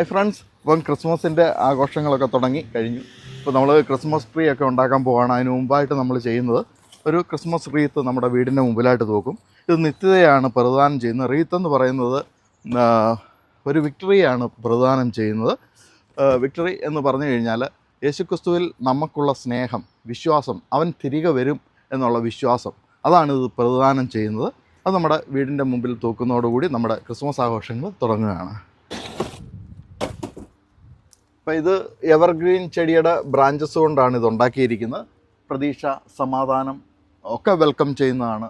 Hi friends ഇപ്പം ക്രിസ്മസിന്റെ ആഘോഷങ്ങളൊക്കെ തുടങ്ങി കഴിഞ്ഞു. ഇപ്പോൾ നമ്മൾ ക്രിസ്മസ് ട്രീ ഒക്കെ ഉണ്ടാക്കാൻ പോവാണ്. അതിന് മുമ്പായിട്ട് നമ്മൾ ചെയ്യുന്നത് ഒരു ക്രിസ്മസ് റീത്ത് നമ്മുടെ വീടിന്റെ മുമ്പിലായിട്ട് തൂക്കും. ഇത് നിത്യതയാണ് പ്രദാനം ചെയ്യുന്നത്. റീത്ത് എന്ന് പറയുന്നത് ഒരു വിക്ടറിയാണ് പ്രദാനം ചെയ്യുന്നത്. വിക്ടറി എന്ന് പറഞ്ഞു കഴിഞ്ഞാൽ യേശുക്രിസ്തുവിൽ നമുക്കുള്ള സ്നേഹം വിശ്വാസം അവൻ തിരികെ വരും എന്നുള്ള വിശ്വാസം. അതാണ് ഇത് പ്രദാനം ചെയ്യുന്നത്. അത് നമ്മുടെ വീടിന്റെ മുമ്പിൽ തൂക്കുന്നതോടുകൂടി നമ്മുടെ ക്രിസ്മസ് ആഘോഷങ്ങൾ തുടങ്ങുകയാണ്. അപ്പോൾ ഇത് എവർഗ്രീൻ ചെടിയുടെ ബ്രാഞ്ചസ് കൊണ്ടാണ് ഇത് ഉണ്ടാക്കിയിരിക്കുന്നത്. പ്രതീക്ഷ സമാധാനം ഒക്കെ വെൽക്കം ചെയ്യുന്നതാണ്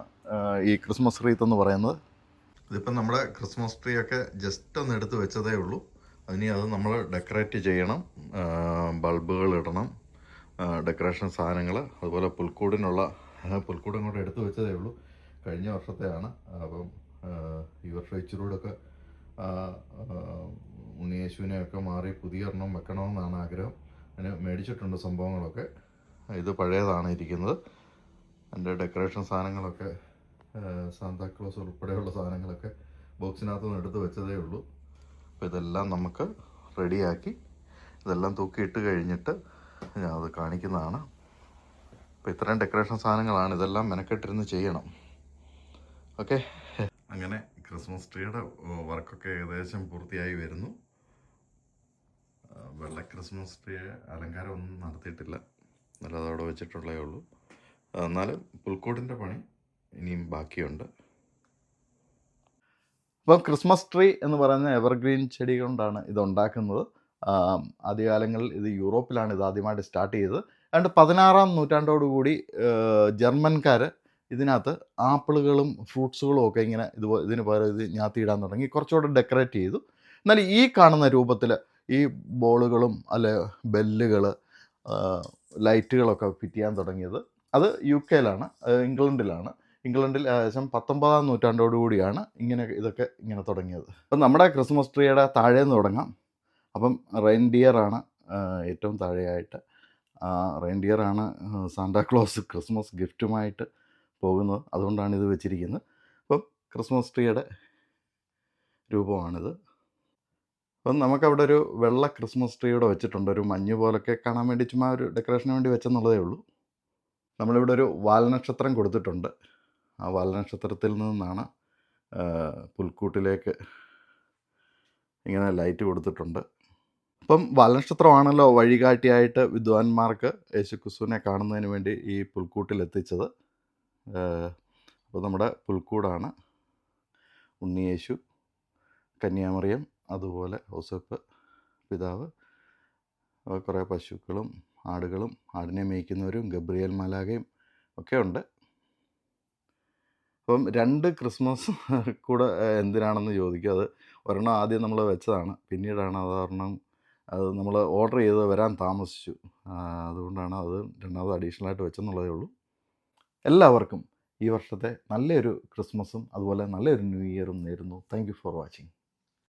ഈ ക്രിസ്മസ് റീത്ത് എന്ന് പറയുന്നത്. ഇതിപ്പം നമ്മുടെ ക്രിസ്മസ് ട്രീ ഒക്കെ ജസ്റ്റ് ഒന്ന് എടുത്ത് വെച്ചതേ ഉള്ളൂ. അതിനി അത് നമ്മൾ ഡെക്കറേറ്റ് ചെയ്യണം ബൾബുകൾ ഇടണം ഡെക്കറേഷൻ സാധനങ്ങൾ അതുപോലെ പുൽക്കൂടിനുള്ള പുൽക്കൂടും കൂടെ എടുത്ത് വെച്ചതേ ഉള്ളൂ. കഴിഞ്ഞ വർഷത്തെയാണ് അപ്പം ഈ വർഷം ഇച്ചിരൂടൊക്കെ ആ, മാറി പുതിയ ഒരെണ്ണം വെക്കണമെന്നാണ് ആഗ്രഹം. അതിന് മേടിച്ചിട്ടുണ്ട് സംഭവങ്ങളൊക്കെ. ഇത് പഴയതാണ് ഇരിക്കുന്നത്. എന്റെ ഡെക്കറേഷൻ സാധനങ്ങളൊക്കെ സാന്താക്ലോസ് ഉൾപ്പെടെയുള്ള സാധനങ്ങളൊക്കെ ബോക്സിനകത്ത് നിന്ന് എടുത്ത് വെച്ചതേ ഉള്ളൂ. അപ്പോൾ ഇതെല്ലാം നമുക്ക് റെഡിയാക്കി ഇതെല്ലാം തൂക്കിയിട്ട് കഴിഞ്ഞിട്ട് ഞാൻ അത് കാണിക്കുന്നതാണ്. അപ്പോൾ ഇത്രയും ഡെക്കറേഷൻ സാധനങ്ങളാണ് ഇതെല്ലാം മെനക്കെട്ടിരുന്ന് ചെയ്യണം. ഓക്കെ. അങ്ങനെ ക്രിസ്മസ് ട്രീയുടെ വർക്കൊക്കെ ഏകദേശം പൂർത്തിയായി വരുന്നു. ക്രിസ്മസ് ട്രീ അലങ്കാരം ഒന്നും നടത്തിയിട്ടില്ല. അല്ലാതെ അവിടെ വെച്ചിട്ടുള്ളേ ഉള്ളൂ. എന്നാലും പുൽക്കോട്ടിന്റെ പണി ഇനിയും ബാക്കിയുണ്ട്. ഇപ്പം ക്രിസ്മസ് ട്രീ എന്ന് പറയുന്ന എവർഗ്രീൻ ചെടി കൊണ്ടാണ് ഇതുണ്ടാക്കുന്നത്. ആദ്യകാലങ്ങളിൽ ഇത് യൂറോപ്പിലാണ് ഇത് ആദ്യമായിട്ട് സ്റ്റാർട്ട് ചെയ്തത്. അതുകൊണ്ട് പതിനാറാം നൂറ്റാണ്ടോടുകൂടി ജർമ്മൻകാർ ഇതിനകത്ത് ആപ്പിളുകളും ഫ്രൂട്ട്സുകളും ഒക്കെ ഇങ്ങനെ ഇത് ഇതിന് പകരം ഇത് ഞാത്തിയിടാൻ തുടങ്ങി. കുറച്ചുകൂടെ ഡെക്കറേറ്റ് ചെയ്തു. എന്നാൽ ഈ കാണുന്ന രൂപത്തിൽ ഈ ബോളുകളും അല്ലെ ബെല്ലുകൾ ലൈറ്റുകളൊക്കെ ഫിറ്റ് ചെയ്യാൻ തുടങ്ങിയത് അത് യു കെയിലാണ് ഇംഗ്ലണ്ടിലാണ്. ഇംഗ്ലണ്ടിൽ ഏകദേശം പത്തൊമ്പതാം നൂറ്റാണ്ടോടുകൂടിയാണ് ഇങ്ങനെ ഇതൊക്കെ ഇങ്ങനെ തുടങ്ങിയത്. അപ്പം നമ്മുടെ ക്രിസ്മസ് ട്രീയുടെ താഴേന്ന് തുടങ്ങാം. അപ്പം റെയിൻഡിയറാണ് ഏറ്റവും താഴെയായിട്ട്. റെയിൻഡിയറാണ് സാന്താക്ലോസ് ക്രിസ്മസ് ഗിഫ്റ്റുമായിട്ട് പോകുന്നത്. അതുകൊണ്ടാണ് ഇത് വെച്ചിരിക്കുന്നത്. അപ്പം ക്രിസ്മസ് ട്രീയുടെ രൂപമാണിത്. അപ്പം നമുക്കവിടെ ഒരു വെള്ള ക്രിസ്മസ് ട്രീ ഇവിടെ വെച്ചിട്ടുണ്ട്. ഒരു മഞ്ഞ് പോലൊക്കെ കാണാൻ വേണ്ടി ചുമ്മാ ഒരു ഡെക്കറേഷന് വേണ്ടി വെച്ചെന്നുള്ളതേ ഉള്ളൂ. നമ്മളിവിടെ ഒരു വാൽനക്ഷത്രം കൊടുത്തിട്ടുണ്ട്. ആ വാൽനക്ഷത്രത്തിൽ നിന്നാണ് പുൽക്കൂട്ടിലേക്ക് ഇങ്ങനെ ലൈറ്റ് കൊടുത്തിട്ടുണ്ട്. അപ്പം വാൽനക്ഷത്രമാണല്ലോ വഴികാട്ടിയായിട്ട് വിദ്വാൻമാർക്ക് യേശുക്രിസ്തുവിനെ കാണുന്നതിന് വേണ്ടി ഈ പുൽക്കൂട്ടിൽ എത്തിച്ചത് അപ്പോൾ നമ്മുടെ പുൽക്കൂടാണ് ഉണ്ണിയേശു കന്യാമറിയം അതുപോലെ ഔസപ്പ് പിതാവ് കുറേ പശുക്കളും ആടുകളും ആടിനെ മേയ്ക്കുന്നവരും ഗബ്രിയേൽ മലാഗയും ഒക്കെ ഉണ്ട്. അപ്പം രണ്ട് ക്രിസ്മസ് കൂടെ എന്തിനാണെന്ന് ചോദിക്കും. അത് ഒരെണ്ണം ആദ്യം നമ്മൾ വെച്ചതാണ്. പിന്നീടാണ് അത് ഒരെണ്ണം അത് നമ്മൾ ഓർഡർ ചെയ്ത് വരാൻ താമസിച്ചു. അതുകൊണ്ടാണ് അത് രണ്ടാമത് അഡീഷണൽ ആയിട്ട് വെച്ചെന്നുള്ളതേ ഉള്ളൂ. എല്ലാവർക്കും ഈ വർഷത്തെ നല്ലൊരു ക്രിസ്മസും അതുപോലെ നല്ലൊരു ന്യൂ ഇയറും നേരുന്നു. Thank for watching.